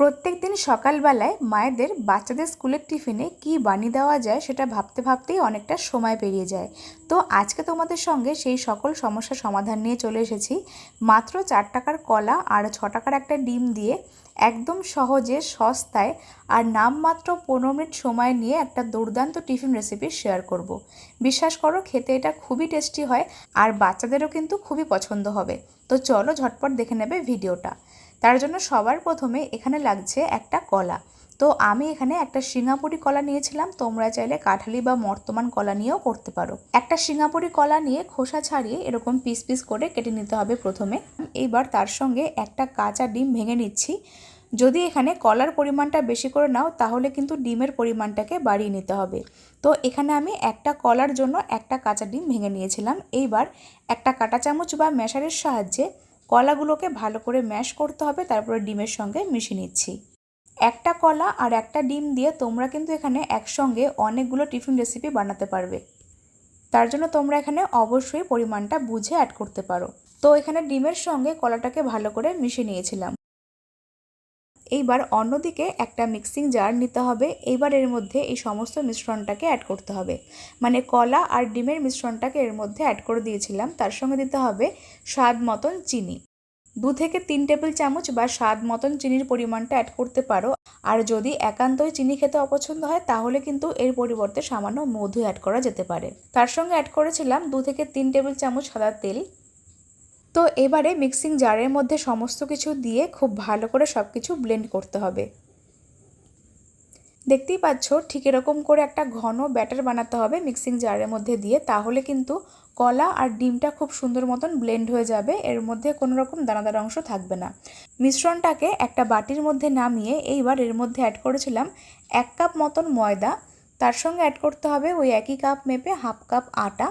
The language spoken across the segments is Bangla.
প্রত্যেক দিন সকালবেলায় মায়েদের বাচ্চাদের স্কুলের টিফিনে কি বানিয়ে দেওয়া যায় সেটা ভাবতে ভাবতেই অনেকটা সময় পেরিয়ে যায়। তো আজকে তোমাদের সঙ্গে সেই সকল সমস্যার সমাধান নিয়ে চলে এসেছি। মাত্র চার টাকার কলা আর ছ টাকার একটা ডিম দিয়ে একদম সহজে সস্তায় আর নামমাত্র পনেরো মিনিট সময় নিয়ে একটা দুর্দান্ত টিফিন রেসিপি শেয়ার করব। বিশ্বাস করো, খেতে এটা খুবই টেস্টি হয় আর বাচ্চাদেরও কিন্তু খুবই পছন্দ হবে। তো চলো ঝটপট দেখে নেবে ভিডিওটা তার জন্য সবার প্রথমে এখানে লাগছে একটা কলা। তো আমি এখানে একটা সিঙ্গাপুরি কলা নিয়েছিলাম, তোমরা চাইলে কাঠালি বা মর্তমান কলা নিয়েও করতে পারো। একটা সিঙ্গাপুরি কলা নিয়ে খোসা ছাড়িয়ে এরকম পিস পিস করে কেটে নিতে হবে প্রথমে। এইবার তার সঙ্গে একটা কাঁচা ডিম ভেঙে নিচ্ছি। যদি এখানে কলার পরিমাণটা বেশি করে নাও, তাহলে কিন্তু ডিমের পরিমাণটাকে বাড়িয়ে নিতে হবে। তো এখানে আমি একটা কলার জন্য একটা কাঁচা ডিম ভেঙে নিয়েছিলাম। এইবার একটা কাঁটা চামচ বা ম্যাশারের সাহায্যে কলাগুলোকে ভালো করে ম্যাশ করতে হবে, তারপরে ডিমের সঙ্গে মিশিয়ে নিচ্ছি। একটা কলা আর একটা ডিম দিয়ে তোমরা কিন্তু এখানে একসঙ্গে অনেকগুলো টিফিন রেসিপি বানাতে পারবে। তার জন্য তোমরা এখানে অবশ্যই পরিমাণটা বুঝে অ্যাড করতে পারো। তো এখানে ডিমের সঙ্গে কলাটাকে ভালো করে মিশিয়ে নিয়েছিলাম। এইবার অন্যদিকে একটা মিক্সিং জার নিতে হবে। এইবার এর মধ্যে এই সমস্ত মিশ্রণটাকে অ্যাড করতে হবে। মানে কলা আর ডিমের মিশ্রণটাকে এর মধ্যে অ্যাড করে দিয়েছিলাম। তার সঙ্গে দিতে হবে স্বাদ মতন চিনি। দু থেকে তিন টেবিল চামচ বা স্বাদ মতন চিনির পরিমাণটা অ্যাড করতে পারো। আর যদি একান্তই চিনি খেতে অপছন্দ হয়, তাহলে কিন্তু এর পরিবর্তে সামান্য মধু অ্যাড করা যেতে পারে। তার সঙ্গে অ্যাড করেছিলাম দু থেকে তিন টেবিল চামচ সাদা তেল। তো এবারে মিক্সিং জারের মধ্যে সমস্ত কিছু দিয়ে খুব ভালো করে সব কিছু ব্লেন্ড করতে হবে। দেখতেই পাচ্ছ, ঠিক এরকম করে একটা ঘন ব্যাটার বানাতে হবে মিক্সিং জারের মধ্যে দিয়ে, তাহলে কিন্তু কলা আর ডিমটা খুব সুন্দর মতন ব্লেন্ড হয়ে যাবে, এর মধ্যে কোনো রকম দানাদার অংশ থাকবে না। মিশ্রণটাকে একটা বাটির মধ্যে নামিয়ে এইবার এর মধ্যে অ্যাড করেছিলাম এক কাপ মতন ময়দা, তার সঙ্গে অ্যাড করতে হবে ওই একই কাপ মেপে হাফ কাপ আটা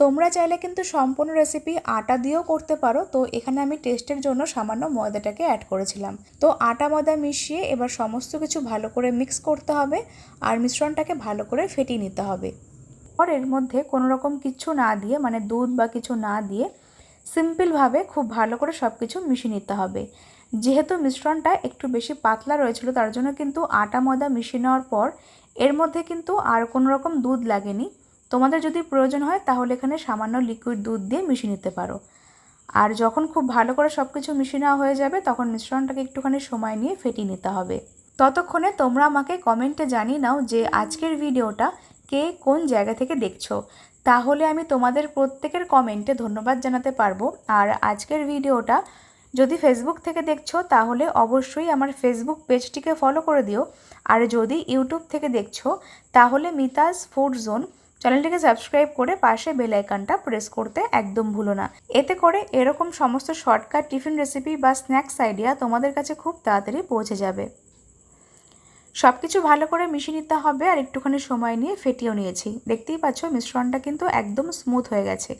তোমরা চাইলে কিন্তু সম্পূর্ণ রেসিপি আটা দিয়েও করতে পারো। তো এখানে আমি টেস্টের জন্য সামান্য ময়দাটাকে অ্যাড করেছিলাম। তো আটা, ময়দা মিশিয়ে এবার সমস্ত কিছু ভালো করে মিক্স করতে হবে আর মিশ্রণটাকে ভালো করে ফেটিয়ে নিতে হবে। পর এর মধ্যে কোনো রকম কিছু না দিয়ে মানে দুধ বা কিছু না দিয়ে সিম্পলভাবে খুব ভালো করে সব কিছু মিশিয়ে নিতে হবে। যেহেতু মিশ্রণটা একটু বেশি পাতলা রয়েছিল, তার জন্য কিন্তু আটা, ময়দা মিশিয়ে নেওয়ার পর এর মধ্যে কিন্তু আর কোনো রকম দুধ লাগেনি। তোমাদের যদি প্রয়োজন হয়, তাহলে এখানে সামান্য লিকুইড দুধ দিয়ে মিশিয়ে নিতে পারো। আর যখন খুব ভালো করে সব কিছু মিশিয়ে নেওয়া হয়ে যাবে, তখন মিশ্রণটাকে একটুখানি সময় নিয়ে ফেটিয়ে নিতে হবে। ততক্ষণে তোমরা আমাকে কমেন্টে জানিয়ে নাও যে আজকের ভিডিওটা কে কোন জায়গা থেকে দেখছ। তাহলে আমি তোমাদের প্রত্যেকের কমেন্টে ধন্যবাদ জানাতে পারব। আর আজকের ভিডিওটা যদি ফেসবুক থেকে দেখছ, তাহলে অবশ্যই আমার ফেসবুক পেজটিকে ফলো করে দিও। আর যদি ইউটিউব থেকে দেখছ, তাহলে মিতাজ ফুড জোন চ্যানেলটিকে সাবস্ক্রাইব করে পাশে বেল আইকনটা প্রেস করতে একদম ভুলো না। এতে করে এরকম সমস্ত শর্টকাট টিফিন রেসিপি বা স্ন্যাক্স আইডিয়া তোমাদের কাছে খুব তাড়াতাড়ি পৌঁছে যাবে। সব কিছু ভালো করে মিশিয়ে নিতে হবে আর একটুখানি সময় নিয়ে ফেটিয়েও নিয়েছি। দেখতেই পাচ্ছ মিশ্রণটা কিন্তু একদম স্মুথ হয়ে গেছে।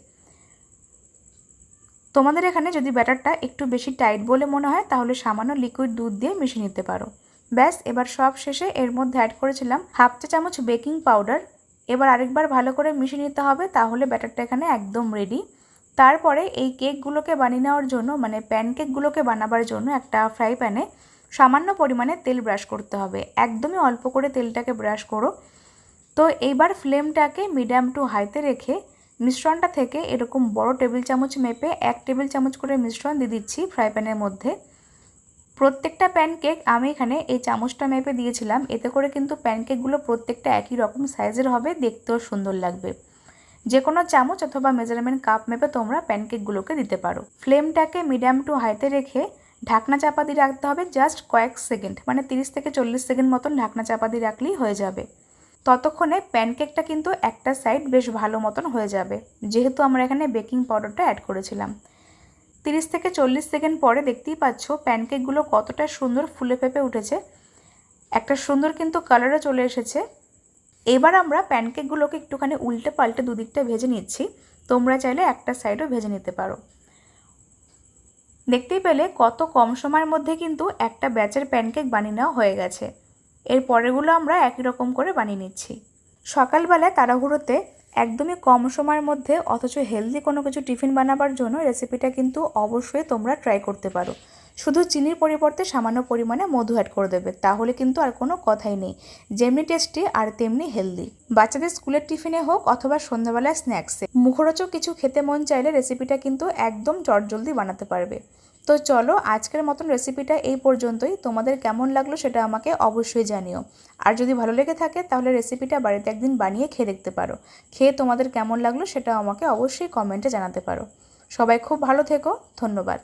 তোমাদের এখানে যদি ব্যাটারটা একটু বেশি টাইট বলে মনে হয়, তাহলে সামান্য লিকুইড দুধ দিয়ে মিশিয়ে নিতে পারো। ব্যাস, এবার সব শেষে এর মধ্যে অ্যাড করেছিলাম হাফ চা চামচ বেকিং পাউডার এবার আরেকবার ভালো করে মিশিয়ে নিতে হবে, তাহলে ব্যাটারটা এখানে একদম রেডি তারপরে এই কেকগুলোকে বানিয়ে নেওয়ার জন্য মানে প্যানকেকগুলোকে বানাবার জন্য একটা ফ্রাই প্যানে সামান্য পরিমাণে তেল ব্রাশ করতে হবে। একদমই অল্প করে তেলটাকে ব্রাশ করো। তো এইবার ফ্লেমটাকে মিডিয়াম টু হাইতে রেখে মিশ্রণটা থেকে এরকম বড় টেবিল চামচ মেপে এক টেবিল চামচ করে মিশ্রণ দিয়ে দিচ্ছি ফ্রাই প্যানের মধ্যে। প্রত্যেকটা প্যানকেক আমি এখানে এই চামচটা মেপে দিয়েছিলাম। এতে করে কিন্তু প্যানকেকগুলো প্রত্যেকটা একই রকম সাইজের হবে, দেখতেও সুন্দর লাগবে। যে কোনো চামচ অথবা মেজারমেন্ট কাপ মেপে তোমরা প্যানকেকগুলোকে দিতে পারো। ফ্লেমটাকে মিডিয়াম টু হাইতে রেখে ঢাকনা চাপা দিয়ে রাখতে হবে জাস্ট কয়েক সেকেন্ড মানে তিরিশ থেকে চল্লিশ সেকেন্ড মতন ঢাকনা চাপা দিয়ে রাখলেই হয়ে যাবে। ততক্ষণে প্যানকেকটা কিন্তু একটা সাইড বেশ ভালো মতন হয়ে যাবে। যেহেতু আমরা এখানে বেকিং পাউডারটা অ্যাড করেছিলাম। তিরিশ থেকে চল্লিশ সেকেন্ড পরে দেখতেই পাচ্ছ প্যানকেকগুলো কতটা সুন্দর ফুলে ফেপে উঠেছে। একটা সুন্দর কিন্তু কালারও চলে এসেছে। এবার আমরা প্যানকেকগুলোকে একটুখানি উল্টে পাল্টে দুদিকটা ভেজে নিচ্ছি। তোমরা চাইলে একটা সাইডও ভেজে নিতে পারো। দেখতেই পেলে কত কম সময়ের মধ্যে কিন্তু একটা ব্যাচের প্যানকেক বানিয়ে নেওয়া হয়ে গেছে। এর পরেরগুলো আমরা একই রকম করে বানিয়ে নিচ্ছি। সকালবেলায় তাড়াহুড়োতে একদমই কম সময়ের মধ্যে, অথচ হেলদি কোনো কিছু টিফিন বানাবার জন্য রেসিপিটা কিন্তু অবশ্যই তোমরা ট্রাই করতে পারো। শুধু চিনির পরিবর্তে সামান্য পরিমাণে মধু অ্যাড করে দেবে, তাহলে কিন্তু আর কোনো কথাই নেই। যেমনি টেস্টি আর তেমনি হেলদি বাচ্চাদের স্কুলের টিফিনে হোক অথবা সন্ধ্যাবেলায় স্ন্যাক্সে মুখরোচক কিছু খেতে মন চাইলে রেসিপিটা কিন্তু একদম চটজলদি বানাতে পারবে। তো চলো আজকের মতন রেসিপিটা এই পর্যন্তই। তোমাদের কেমন লাগল সেটা আমাকে অবশ্যই জানিও। আর যদি ভালো লেগে থাকে, তাহলে রেসিপিটা বাড়িতে একদিন বানিয়ে খেয়ে দেখতে পারো। খেয়ে তোমাদের কেমন লাগল সেটা আমাকে অবশ্যই কমেন্টে জানাতে পারো। সবাই খুব ভালো থেকো। ধন্যবাদ।